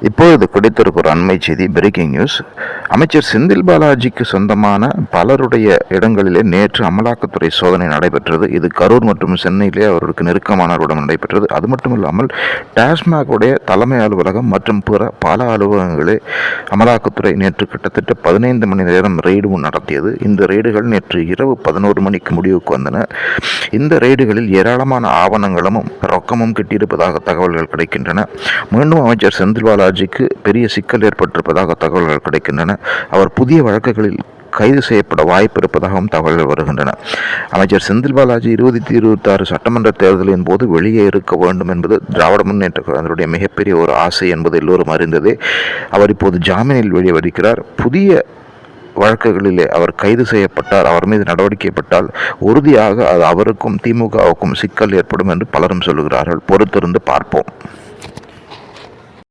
இப்பொழுது கிடைத்திருக்கிற ஒரு அண்மை செய்தி பிரேக்கிங் நியூஸ் அமைச்சர் செந்தில் பாலாஜிக்கு சொந்தமான பலருடைய இடங்களிலே நேற்று அமலாக்கத்துறை சோதனை நடைபெற்றது. இது கரூர் மற்றும் சென்னையிலே அவருக்கு நெருக்கமானவரிடம் நடைபெற்றது. அது மட்டும் இல்லாமல் டாஸ்மாகுடைய தலைமை அலுவலகம் மற்றும் பிற பல அலுவலகங்களே அமலாக்கத்துறை நேற்று கிட்டத்தட்ட பதினைந்து மணி நேரம் ரெய்டு நடத்தியது. இந்த ரெய்டுகள் நேற்று இரவு பதினோரு மணிக்கு முடிவுக்கு வந்தன. இந்த ரெய்டுகளில் ஏராளமான ஆவணங்களும் ரொக்கமும் கிட்டியிருப்பதாக தகவல்கள் கிடைக்கின்றன. மீண்டும் அமைச்சர் செந்தில் ராஜிக்கு பெரிய சிக்கல் ஏற்பட்டிருப்பதாக தகவல்கள் கிடைக்கின்றன. அவர் புதிய வழக்குகளில் கைது செய்யப்பட வாய்ப்பு இருப்பதாகவும் தகவல்கள் வருகின்றன. அமைச்சர் செந்தில் பாலாஜி இருபத்தி இருபத்தி ஆறு சட்டமன்ற தேர்தலின் போது வெளியே இருக்க வேண்டும் என்பது திராவிட முன்னேற்ற கழகத்தினுடைய மிகப்பெரிய ஒரு ஆசை என்பது எல்லோரும் அறிந்ததே. அவர் இப்போது ஜாமீனில் வெளியே வருகிறார் புதிய வழக்குகளிலே அவர் கைது செய்யப்பட்டார் அவர் மீது நடவடிக்கைப்பட்டால் உறுதியாக அது அவருக்கும் திமுகவுக்கும் சிக்கல் ஏற்படும் என்று பலரும் சொல்லுகிறார்கள். பொறுத்திருந்து பார்ப்போம்.